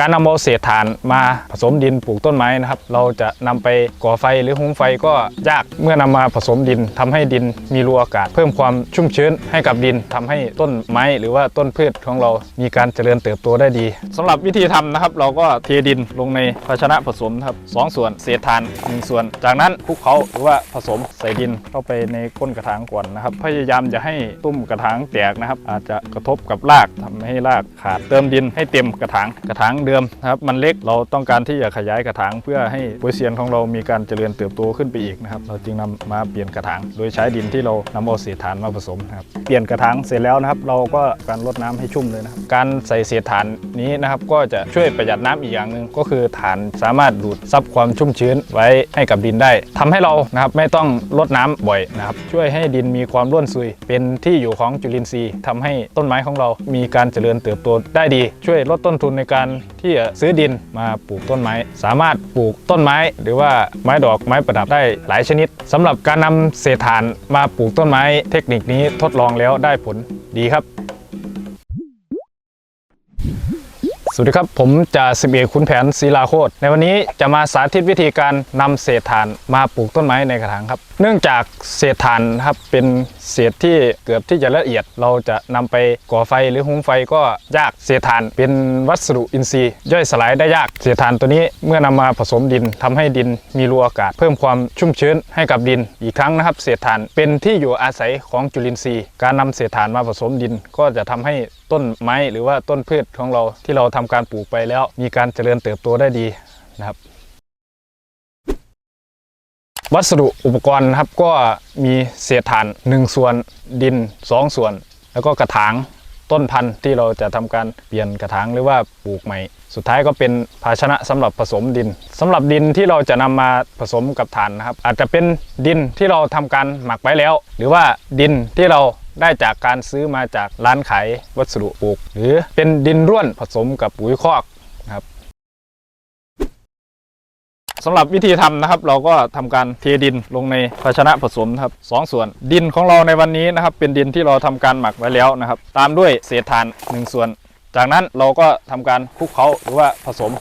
การนำเอาเศษถ่านมาผสมดินปลูกต้นไม้นะครับ เราจะนำไปก่อไฟหรือหุงไฟก็ยากเมื่อนำมาผสมดินทำให้ดินมีรูอากาศ เพิ่มความชุ่มชื้นให้กับดินทำให้ต้นไม้หรือว่าต้นพืชของเรามีการเจริญเติบโตได้ดีสำหรับวิธีทำนะครับ เราก็เทดินลงในภาชนะผสมครับสองส่วนเศษถ่านหนึ่งส่วน จากนั้นคลุกเคล้าหรือว่าผสมใส่ดินเข้าไปในก้นกระถางก่อนนะครับ พยายามจะให้ตุ้มกระถางแตกนะครับ อาจจะกระทบกับรากทำให้รากขาดเติมดินให้เต็มกระถางกระถางเดิมนะครับมันเล็กเราต้องการที่จะขยายกระถางเพื่อให้โปรเซียนของเรามีการเจริญเติบโตขึ้นไปอีกนะครับเราจึงนำมาเปลี่ยนกระถาง โดยใช้ดินที่เรานำเอาเศษถ่านมาผสมนะครับเปลี่ยนกระถางเสร็จแล้วนะครับเราก็การรดน้ำให้ชุ่มเลยนะครับการใส่เศษถ่านนี้นะครับก็จะช่วยประหยัดน้ำอีกอย่างหนึ่งก็คือถ่านสามารถดูดซับความชุ่มชื้นไว้ให้กับดินได้ทำให้เรานะครับไม่ต้องรดน้ำบ่อยนะครับช่วยให้ดินมีความร่วนซุย เป็นที่อยู่ของจุลินทรีย์ทำให้ต้นไม้ของเรามีการเจริญเติบโตได้ดี ช่วยลดต้นทุนในการที่จะซื้อดินมาปลูกต้นไม้ สามารถปลูกต้นไม้ หรือว่าไม้ดอกไม้ประดับได้หลายชนิดสำหรับการนำเศษถ่านมาปลูกต้นไม้ เทคนิคนี้ทดลองแล้วได้ผลดีครับ สวัสดีครับผมจ่าสิบเอกขุนแผนศิลาโคตรในวันนี้จะมาสาธิตวิธีการนำเศษถ่านมาปลูกต้นไม้ในกระถางครับ เนื่องจากเศษถ่านครับเป็นเศษที่เกือบที่จะละเอียด เราจะนำไปก่อไฟหรือหุงไฟก็ยากเศษถ่านเป็นวัสดุอินทรีย์ ย่อยสลายได้ยากเศษถ่านตัวนี้เมื่อนำมาผสมดินทำให้ดินมีรูอากาศ เพิ่มความชุ่มชื้นให้กับดินอีกครั้งนะครับเศษถ่านเป็นที่อยู่อาศัยของจุลินทรีย์ การนำเศษถ่านมาผสมดิน ก็จะทำให้ต้นไม้หรือว่าต้นพืชของเราที่เราทำการปลูกไปแล้ว มีการเจริญเติบโตได้ดีนะครับ วัสดุอุปกรณ์นะครับก็มีเศษถ่าน 1 ส่วนดิน 2 ส่วน แล้วก็กระถางต้นพันธุ์ที่เราจะทำการเปลี่ยนกระถางหรือว่าปลูกใหม่ สุดท้ายก็เป็นภาชนะสำหรับผสมดินสำหรับดินที่เราจะนำมาผสมกับถ่านนะครับ อาจจะเป็นดินที่เราทำการหมักไว้แล้ว หรือว่าดินที่เรา ได้จากการซื้อมาจากร้านขายวัสดุปลูก หรือเป็นดินร่วนผสมกับปุ๋ยคอกนะครับสำหรับวิธีทำนะครับ เราก็ทำการเทดินลงในภาชนะผสมนะครับสองส่วน ดินของเราในวันนี้นะครับ เป็นดินที่เราทำการหมักไว้แล้วนะครับ ตามด้วยเศษถ่าน 1 ส่วน จากนั้นเราก็ทำการคลุกเคล้าหรือว่าผสม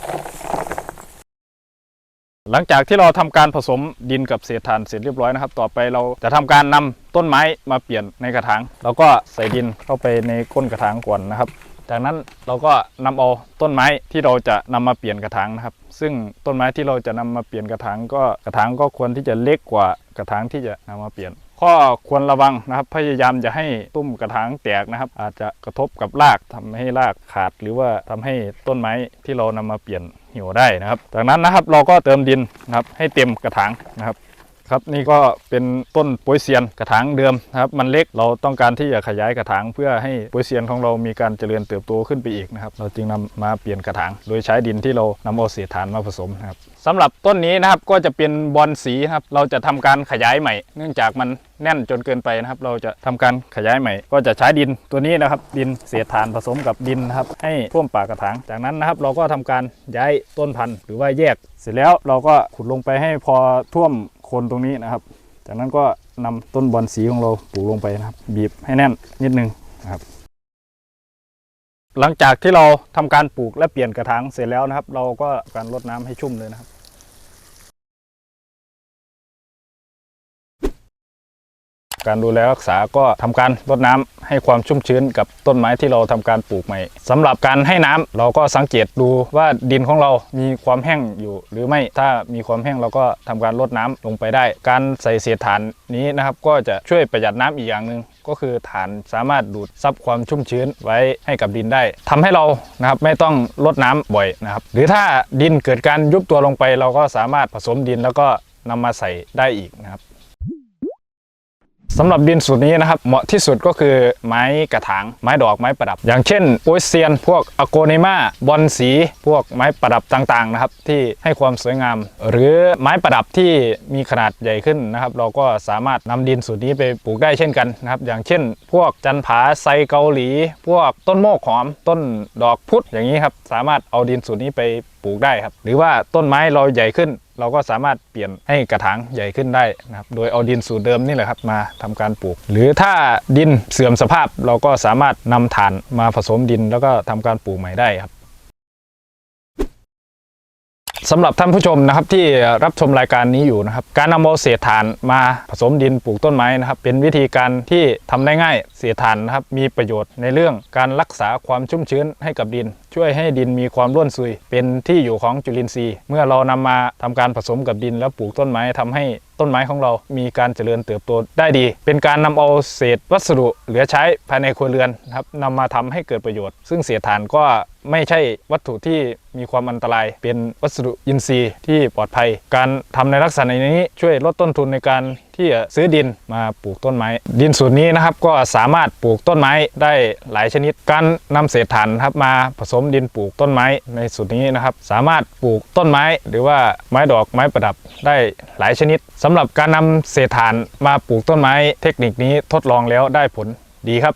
หลังจากที่เราทำการผสมดินกับเศษถ่านเสร็จเรียบร้อยนะครับ ต่อไปเราจะทำการนำต้นไม้มาเปลี่ยนในกระถางเราก็ใส่ดินเข้าไปในก้นกระถางก่อนนะครับ จากนั้นเราก็นำเอาต้นไม้ที่เราจะนำมาเปลี่ยนกระถางนะครับ ซึ่งต้นไม้ที่เราจะนำมาเปลี่ยนกระถางก็กระถางก็ควรที่จะเล็กกว่ากระถางที่จะนำมาเปลี่ยน ข้อควรระวังนะครับ พยายามจะให้ตุ้มกระถางแตกนะครับ อาจจะกระทบกับรากทำให้รากขาด หรือว่าทำให้ต้นไม้ที่เรานำมาเปลี่ยนเหี่ยวได้นะครับ จากนั้นนะครับเราก็เติมดินนะครับให้เต็มกระถางนะครับครับนี่ก็เป็นต้นโปยเซียนกระถางเดิมนะครับ มันเล็กเราต้องการที่จะขยายกระถางเพื่อให้โปยเซียนของเรามีการเจริญเติบโตขึ้นไปอีกนะครับ เราจึงนำมาเปลี่ยนกระถาง โดยใช้ดินที่เรานำเอาเศษฐานมาผสมนะครับ สำหรับต้นนี้นะครับก็จะเป็นบอลสีครับ เราจะทำการขยายใหม่ เนื่องจากมันแน่นจนเกินไปนะครับ เราจะทำการขยายใหม่ ก็จะใช้ดินตัวนี้นะครับ ดินเศษฐานผสมกับดินนะครับ ให้ท่วมปากกระถาง จากนั้นนะครับ เราก็ทำการย้ายต้นพันธุ์หรือว่าแยก เสร็จแล้วเราก็ขุดลงไปให้พอท่วมโคนตรงนี้นะครับ จากนั้นก็นำต้นบอลสีของเราปลูกลงไปนะครับ บีบให้แน่นนิดนึงนะครับหลังจากที่เราทำการปลูกและเปลี่ยนกระถางเสร็จแล้วนะครับ เราก็การรดน้ำให้ชุ่มเลยนะครับ การดูแลรักษาก็ทำการรดน้ำให้ความชุ่มชื้นกับต้นไม้ที่เราทำการปลูกใหม่สำหรับการให้น้ำเราก็สังเกตดูว่าดินของเรามีความแห้งอยู่หรือไม่ถ้ามีความแห้งเราก็ทำการรดน้ำลงไปได้ การใส่เศษถ่านนี้นะครับก็จะช่วยประหยัดน้ำอีกอย่างหนึ่งก็คือถ่านสามารถดูดซับความชุ่มชื้นไว้ให้กับดินได้ทำให้เรานะครับไม่ต้องรดน้ำบ่อยนะครับ หรือถ้าดินเกิดการยุบตัวลงไป เราก็สามารถผสมดินแล้วก็นำมาใส่ได้อีกนะครับ สำหรับดินสูตรนี้นะครับ เหมาะที่สุดก็คือไม้กระถางไม้ดอกไม้ประดับ อย่างเช่นโอเซียน พวกอโกเนมาบอนสี พวกไม้ประดับต่างๆนะครับที่ให้ความสวยงาม หรือไม้ประดับที่มีขนาดใหญ่ขึ้นนะครับ เราก็สามารถนำดินสูตรนี้ไปปลูกได้เช่นกันนะครับ อย่างเช่น พวกจันผาไซเกาหลี พวกต้นโมกหอม ต้นดอกพุธอย่างนี้ครับสามารถเอาดินสูตรนี้ไป ปลูกได้ครับ หรือว่าต้นไม้เราใหญ่ขึ้น เราก็สามารถเปลี่ยนให้กระถางใหญ่ขึ้นได้นะครับโดยเอาดินสูตรเดิมนี่แหละครับมาทำการปลูก หรือถ้าดินเสื่อมสภาพเราก็สามารถนำถ่านมาผสมดิน แล้วก็ทำการปลูกใหม่ได้ครับ สำหรับท่านผู้ชมนะครับที่รับชมรายการนี้อยู่นะครับ การนำเอาเศษถ่านมาผสมดินปลูกต้นไม้นะครับ เป็นวิธีการที่ทำได้ง่ายเศษถ่านนะครับมีประโยชน์ในเรื่องการรักษาความชุ่มชื้นให้กับดิน ช่วยให้ดินมีความร่วนซุย เป็นที่อยู่ของจุลินทรีย์ เมื่อเรานำมาทำการผสมกับดินแล้วปลูกต้นไม้ทำให้ ต้นไม้ของเรามีการเจริญเติบโตได้ดี เป็นการนำเอาเศษวัสดุเหลือใช้ภายในครัวเรือนนะครับนำมาทำให้เกิดประโยชน์ ซึ่งเศษถ่านก็ไม่ใช่วัตถุที่มีความอันตราย เป็นวัสดุอินทรีย์ที่ปลอดภัย การทำในลักษณะนี้ช่วยลดต้นทุนในการ ที่จะซื้อดินมาปลูกต้นไม้ ดินสูตรนี้นะครับก็สามารถปลูกต้นไม้ได้หลายชนิด การนำเศษถ่านครับมาผสมดินปลูกต้นไม้ในสูตรนี้นะครับ สามารถปลูกต้นไม้ หรือว่าไม้ดอกไม้ประดับได้หลายชนิดสำหรับการนำเศษถ่านมาปลูกต้นไม้ เทคนิคนี้ทดลองแล้วได้ผลดีครับ